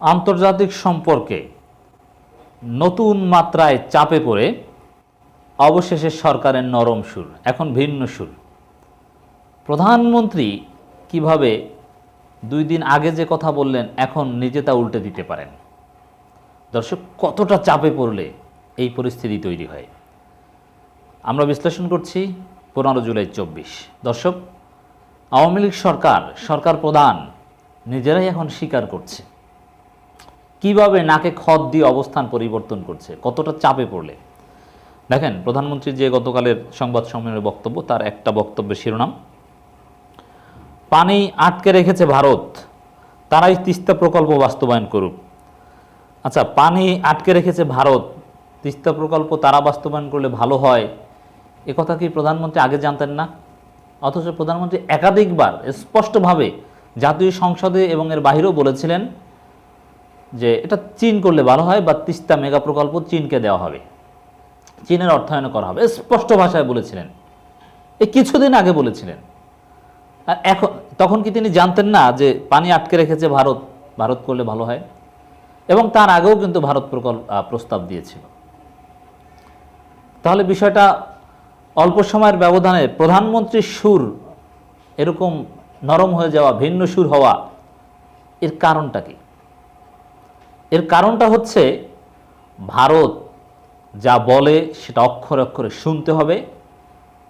আন্তর্জাতিক সম্পর্কে নতুন মাত্রায় চাপে পড়ে অবশেষে সরকারের নরম সুর, এখন ভিন্ন সুর। প্রধানমন্ত্রী কীভাবে দুই দিন আগে যে কথা বললেন, এখন নিজে তা উল্টে দিতে পারেন। দর্শক, কতটা চাপে পড়লে এই পরিস্থিতি তৈরি হয়? আমরা বিশ্লেষণ করছি পনেরো জুলাই চব্বিশ। দর্শক, আওয়ামী লীগ সরকার সরকার প্রধান নিজেরাই এখন স্বীকার করছে। কীভাবে নাকে খত দিয়ে অবস্থান পরিবর্তন করছে? কতটা চাপে পড়লে? দেখেন প্রধানমন্ত্রী যে গতকালের সংবাদ সম্মেলনের বক্তব্য, তার একটা বক্তব্যের শিরোনাম, পানি আটকে রেখেছে ভারত, তারাই তিস্তা প্রকল্প বাস্তবায়ন করুক। আচ্ছা পানি আটকে রেখেছে ভারত, তিস্তা প্রকল্প তারা বাস্তবায়ন করলে ভালো হয়? এ কথা কি প্রধানমন্ত্রী আগে জানতেন না? অথচ প্রধানমন্ত্রী একাধিকবার স্পষ্টভাবে জাতীয় সংসদে এবং এর বাহিরেও বলেছিলেন যে এটা চীন করলে ভালো হয় বা তিস্তা মেগা প্রকল্প চীনকে দেওয়া হবে। চীনের অর্থায়ন করা হবে। স্পষ্ট ভাষায় বলেছিলেন। এই কিছুদিন আগে বলেছিলেন। আর এখন, তখন কি তিনি জানতেন না যে পানি আটকে রেখেছে ভারত? ভারত করলে ভালো হয়। এবং তার আগেও কিন্তু ভারত প্রকল্প প্রস্তাব দিয়েছিল। তাহলে বিষয়টা অল্প সময়ের ব্যবধানে প্রধানমন্ত্রীর সুর এরকম নরম হয়ে যাওয়া, ভিন্ন সুর হওয়া, এর কারণটা কি? এর কারণটা হচ্ছে ভারত যা বলে সেটা অক্ষরে অক্ষরে শুনতে হবে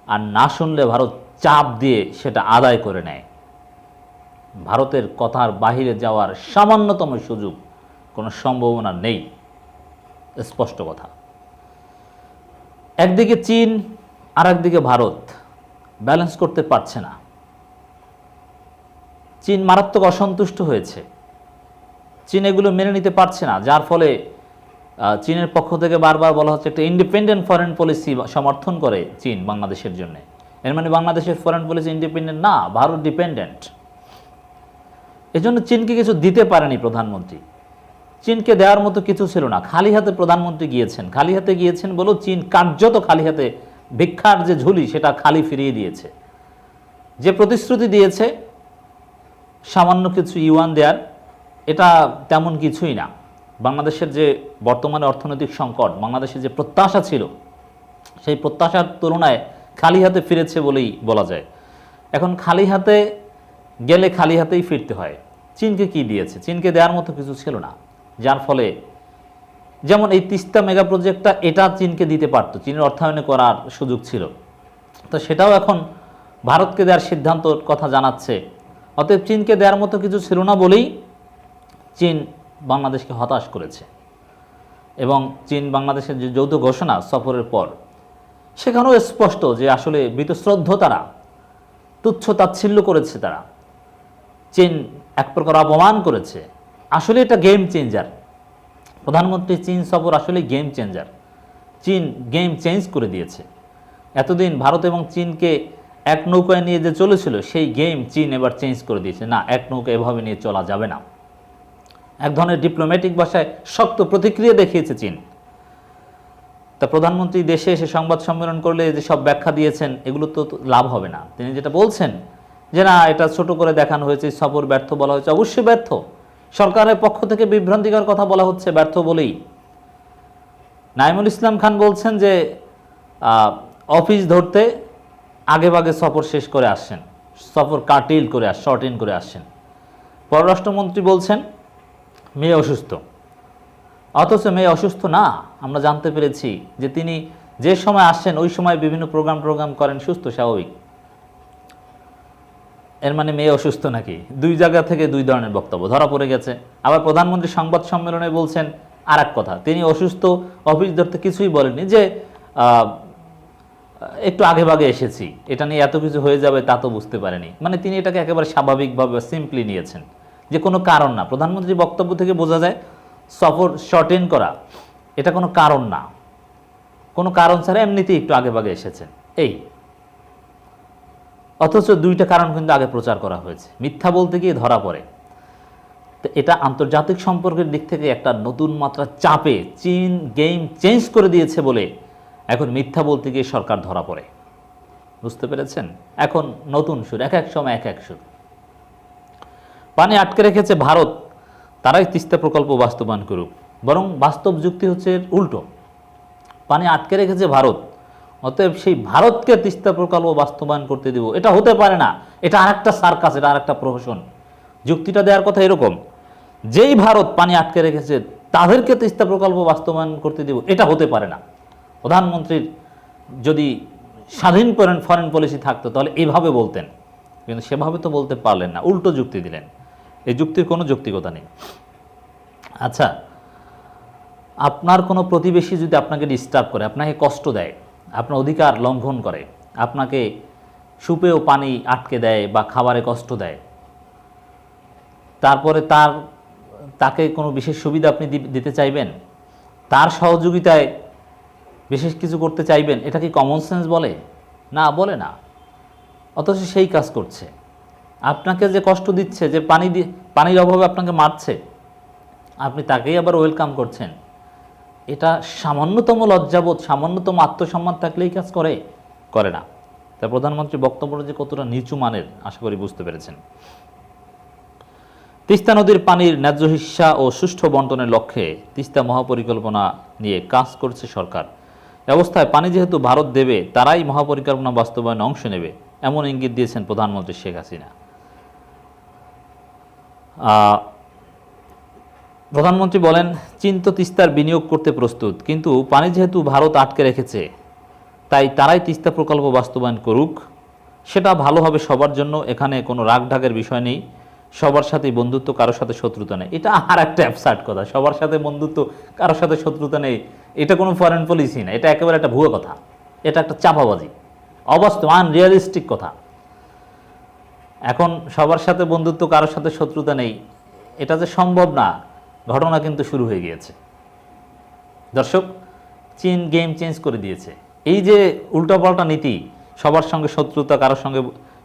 আর না শুনলে ভারত চাপ দিয়ে সেটা আদায় করে নেয়। ভারতের কথার বাহিরে যাওয়ার সামান্যতম সুযোগ কোনো সম্ভাবনা নেই। স্পষ্ট কথা। একদিকে চীন আর একদিকে ভারত। ব্যালেন্স করতে পারছে না। চীন মারাত্মক অসন্তুষ্ট হয়েছে। চীন এগুলো মেনে নিতে পারছে না, যার ফলে চীনের পক্ষ থেকে বারবার বলা হচ্ছে একটা ইন্ডিপেন্ডেন্ট ফরেন পলিসি সমর্থন করে চীন বাংলাদেশের জন্য। এর মানে বাংলাদেশের ফরেন পলিসি ইন্ডিপেন্ডেন্ট না, ভারত ডিপেন্ডেন্ট এজন্য চীনকে কিছু দিতে পারেনি প্রধানমন্ত্রী। চীনকে দেওয়ার মতো কিছু ছিল না, খালি হাতে প্রধানমন্ত্রী গিয়েছেন। খালি হাতে গিয়েছেন বলেও চীন কার্যত খালি হাতে ভিক্ষার যে ঝুলি, সেটা খালি ফিরিয়ে দিয়েছে। যে প্রতিশ্রুতি দিয়েছে, সামান্য কিছু ইউয়ান দেয়ার এটা তেমন কিছুই না। বাংলাদেশের যে বর্তমানে অর্থনৈতিক সংকট, বাংলাদেশের যে প্রত্যাশা ছিল, সেই প্রত্যাশার তুলনায় খালি হাতে ফিরেছে বলেই বলা যায়। এখন খালি হাতে গেলে খালি হাতেই ফিরতে হয়। চীনকে কি দিয়েছে? চীনকে দেওয়ার মতো কিছু ছিল না। যার ফলে যেমন এই তিস্তা মেগা প্রজেক্টটা, এটা চীনকে দিতে পারতো। চীনের অর্থায়নে করার সুযোগ ছিল। তো সেটাও এখন ভারতকে দেওয়ার সিদ্ধান্তর কথা জানাচ্ছে। অতএব চীনকে দেওয়ার মতো কিছু ছিল না বলেই চীন বাংলাদেশকে হতাশ করেছে এবং চীন বাংলাদেশের যে যৌথ ঘোষণা সফরের পর, সেখানেও স্পষ্ট যে আসলে বীতশ্রদ্ধ তারা তুচ্ছ তাচ্ছিল্য করেছে তারা। চীন এক প্রকার অপমান করেছে। আসলে এটা গেম চেঞ্জার প্রধানমন্ত্রী চীন সফর আসলে গেম চেঞ্জার চীন গেম চেঞ্জ করে দিয়েছে। এতদিন ভারত এবং চীনকে এক নৌকায় নিয়ে যে চলেছিল, সেই গেম চীন এবার চেঞ্জ করে দিয়েছে। না, এক নৌকা এভাবে নিয়ে চলা যাবে না। এক ধরনের ডিপ্লোম্যাটিক ভাষায় শক্ত প্রতিক্রিয়া দেখিয়েছে চীন। তা প্রধানমন্ত্রী দেশে এসে সংবাদ সম্মেলন করলে যে সব ব্যাখ্যা দিয়েছেন, এগুলো তো লাভ হবে না। তিনি যেটা বলছেন যে, না, এটা ছোট করে দেখানো হয়েছে সফর ব্যর্থ বলা হয়েছে। অবশ্যই ব্যর্থ। সরকারের পক্ষ থেকে বিভ্রান্তিকর কথা বলা হচ্ছে, ব্যর্থ বলেই। নাইমুল ইসলাম খান বলছেন যে অফিস ধরতে আগে ভাগে সফর শেষ করে আসছেন। সফর কাটিল করে আস, শর্ট ইন করে আসছেন। পররাষ্ট্রমন্ত্রী বলছেন মেয়ে অসুস্থ। অথচ মেয়ে অসুস্থ না, আমরা জানতে পেরেছি যে তিনি যে সময় আসছেন ওই সময় বিভিন্ন প্রোগ্রাম প্রোগ্রাম করেন, সুস্থ, স্বাভাবিক। এর মানে মেয়ে অসুস্থ নাকি? দুই জায়গা থেকে দুই ধরনের বক্তব্য। ধরা পড়ে গেছে। আবার প্রধানমন্ত্রী সংবাদ সম্মেলনে বলছেন আর কথা, তিনি অসুস্থ অফিস ধরতে কিছুই বলেননি যে একটু আগে ভাগে এসেছি, এটা নিয়ে এত কিছু হয়ে যাবে তা তো বুঝতে পারেনি। মানে তিনি এটাকে একেবারে স্বাভাবিকভাবে সিম্পলি নিয়েছেন। যে কোনো কারণ না। প্রধানমন্ত্রীর বক্তব্য থেকে বোঝা যায়, সফর শর্টেন করা, এটা কোনো কারণ না। কোনো কারণ ছাড়া এমনিতেই একটু আগে ভাগে এসেছেন এই। অথচ দুইটা কারণ কিন্তু আগে প্রচার করা হয়েছে। মিথ্যা বলতে গিয়ে ধরা পড়ে। তো এটা আন্তর্জাতিক সম্পর্কের দিক থেকে একটা নতুন মাত্রা চাপে চীন গেম চেঞ্জ করে দিয়েছে বলে এখন মিথ্যা বলতে গিয়ে সরকার ধরা পড়ে। বুঝতে পেরেছেন? এখন নতুন সুর, এক এক সময় এক এক সুর। পানি আটকে রেখেছে ভারত, তারাই তিস্তা প্রকল্প বাস্তবায়ন করুক। বরং বাস্তব যুক্তি হচ্ছে উল্টো। পানি আটকে রেখেছে ভারত, অতএব সেই ভারতকে তিস্তা প্রকল্প বাস্তবায়ন করতে দেব। এটা হতে পারে না, এটা আরেকটা সার্কাস, এটা আরেকটা প্রহসন যুক্তিটা দেওয়ার কথা এরকম, যেই ভারত পানি আটকে রেখেছে, তাদেরকে তিস্তা প্রকল্প বাস্তবায়ন করতে দেব, এটা হতে পারে না। প্রধানমন্ত্রীর যদি স্বাধীন ফরেন ফরেন পলিসি থাকতো, তাহলে এইভাবে বলতেন। কিন্তু সেভাবে তো বলতে পারলেন না, উল্টো যুক্তি দিলেন। এই যুক্তির কোনো যৌক্তিকতা নেই। আচ্ছা আপনার কোনো প্রতিবেশী যদি আপনাকে ডিস্টার্ব করে, আপনাকে কষ্ট দেয়, আপনার অধিকার লঙ্ঘন করে, আপনাকে সুপেও পানি আটকে দেয় বা খাবারে কষ্ট দেয়, তারপরে তার, তাকে কোনো বিশেষ সুবিধা আপনি দিতে চাইবেন? তার সহযোগিতায় বিশেষ কিছু করতে চাইবেন? এটা কি কমন সেন্স বলে? না বলে না। অথচ সেই কাজ করছে। আপনাকে যে কষ্ট দিচ্ছে, যে পানি পানির অভাবে আপনাকে মারছে, আপনি তাকেই আবার ওয়েলকাম করছেন। এটা সামান্যতম লজ্জাবোধ, সামান্যতম আত্মসম্মান থাকলেই কাজ করে করে না। তা প্রধানমন্ত্রী বক্তব্যটা যে কতটা নিচু মানের, আশা করি বুঝতে পেরেছেন। তিস্তা নদীর পানির ন্যায্য হিস্সা ও সুষ্ঠু বন্টনের লক্ষ্যে তিস্তা মহাপরিকল্পনা নিয়ে কাজ করছে সরকার। অবস্থায় পানি যেহেতু ভারত দেবে, তারাই মহাপরিকল্পনা বাস্তবায়নে অংশ নেবে, এমন ইঙ্গিত দিয়েছেন প্রধানমন্ত্রী শেখ হাসিনা। প্রধানমন্ত্রী বলেন চীন তো তিস্তার বিনিয়োগ করতে প্রস্তুত, কিন্তু পানি যেহেতু ভারত আটকে রেখেছে, তাই তারাই তিস্তা প্রকল্প বাস্তবায়ন করুক। সেটা ভালো হবে সবার জন্য, এখানে কোনো রাগঢাকের বিষয় নেই। সবার সাথে বন্ধুত্ব, কারোর সাথে শত্রুতা নেই। এটা আর একটা অ্যাবসার্ট কথা, সবার সাথে বন্ধুত্ব, কারোর সাথে শত্রুতা নেই। এটা কোনো ফরেন পলিসি না, এটা একেবারে একটা ভুয়ো কথা। এটা একটা চাপাবাজি অবাস্তব আনরিয়ালিস্টিক কথা। এখন সবার সাথে বন্ধুত্ব, কারোর সাথে শত্রুতা নেই। এটা যে সম্ভব না, ঘটনা কিন্তু শুরু হয়ে গিয়েছে। দর্শক, চীন গেম চেঞ্জ করে দিয়েছে। এই যে উল্টাপাল্টা নীতি, সবার সঙ্গে শত্রুতা, কারোর সঙ্গে,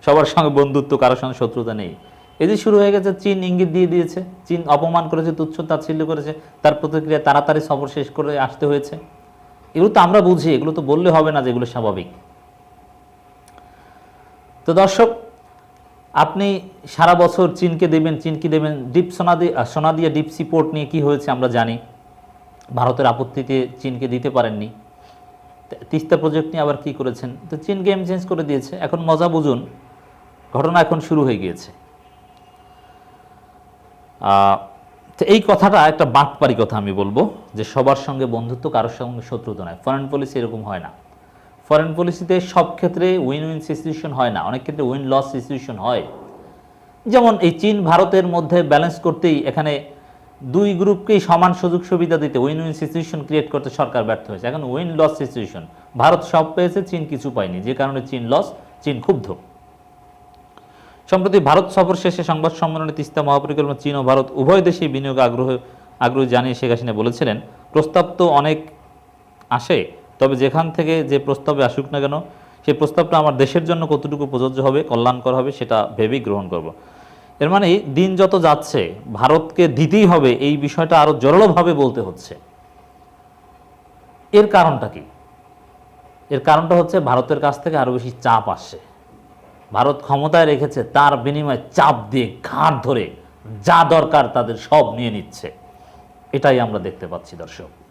সবার সঙ্গে বন্ধুত্ব, কারোর সঙ্গে শত্রুতা নেই। এই যে শুরু হয়ে গেছে, চীন ইঙ্গিত দিয়ে দিয়েছে। চীন অপমান করেছে, তুচ্ছ তাচ্ছিল্য করেছে। তার প্রতিক্রিয়া তাড়াতাড়ি সফর শেষ করে আসতে হয়েছে। এগুলো তো আমরা বুঝি, এগুলো তো বললে হবে না যে এগুলো স্বাভাবিক। তো দর্শক আপনি সারা বছর চীনকে দেবেন চীনকে দেবেন, ডিপ সোনা দিয়ে সোনা দিয়ে ডিপ সিপোর্ট নিয়ে কি হয়েছে আমরা জানি। ভারতের আপত্তিতে চীনকে দিতে পারেননি। তিস্তা প্রজেক্ট নিয়ে আবার কি করেছেন? তো চীন গেম চেঞ্জ করে দিয়েছে। এখন মজা বুঝুন, ঘটনা এখন শুরু হয়ে গিয়েছে। তো এই কথাটা একটা বাটপারি কথা আমি বলব, যে সবার সঙ্গে বন্ধুত্ব কারোর সঙ্গে শত্রুতা নয়। ফরেন পলিসি এরকম হয় না। ফরেন পলিসিতে সব ক্ষেত্রে উইন উইন সিচুয়েশন হয় না। অনেক ক্ষেত্রে উইন লস সিচুয়েশন হয়। যেমন এই চীন, ভারতের মধ্যে ব্যালেন্স করতেই এখানে দুই গ্রুপকেই সমান সুযোগ সুবিধা দিতে উইন উইন সিচুয়েশন ক্রিয়েট করতে সরকার ব্যর্থ হয়েছে। এখন উইন লস সিচুয়েশন ভারত সব পেয়েছে, চীন কিছু পায়নি। যে কারণে চীন লস চীন ক্ষুব্ধ। সম্প্রতি ভারত সফর শেষে সংবাদ সম্মেলনে তিস্তা মহাপরিকল্পনা চীন ও ভারত উভয় দেশেই বিনিয়োগ আগ্রহ আগ্রহ জানিয়ে শেখ হাসিনা বলেছিলেন, প্রস্তাব তো অনেক আসে তবে যেখান থেকে যে প্রস্তাবে আসুক না কেন সেই প্রস্তাবটা আমার দেশের জন্য কতটুকু প্রযোজ্য হবে, কল্যাণকর হবে, সেটা ভেবেই গ্রহণ করব। এর মানে দিন যত যাচ্ছে, ভারতকে দিতেই হবে, এই বিষয়টা আরও জোরালোভাবে বলতে হচ্ছে। এর কারণটা কি? এর কারণটা হচ্ছে ভারতের কাছ থেকে আরও বেশি চাপ আসছে। ভারত ক্ষমতায় রেখেছে, তার বিনিময়ে চাপ দিয়ে ঘাট ধরে যা দরকার তাদের সব নিয়ে নিচ্ছে। এটাই আমরা দেখতে পাচ্ছি, দর্শক।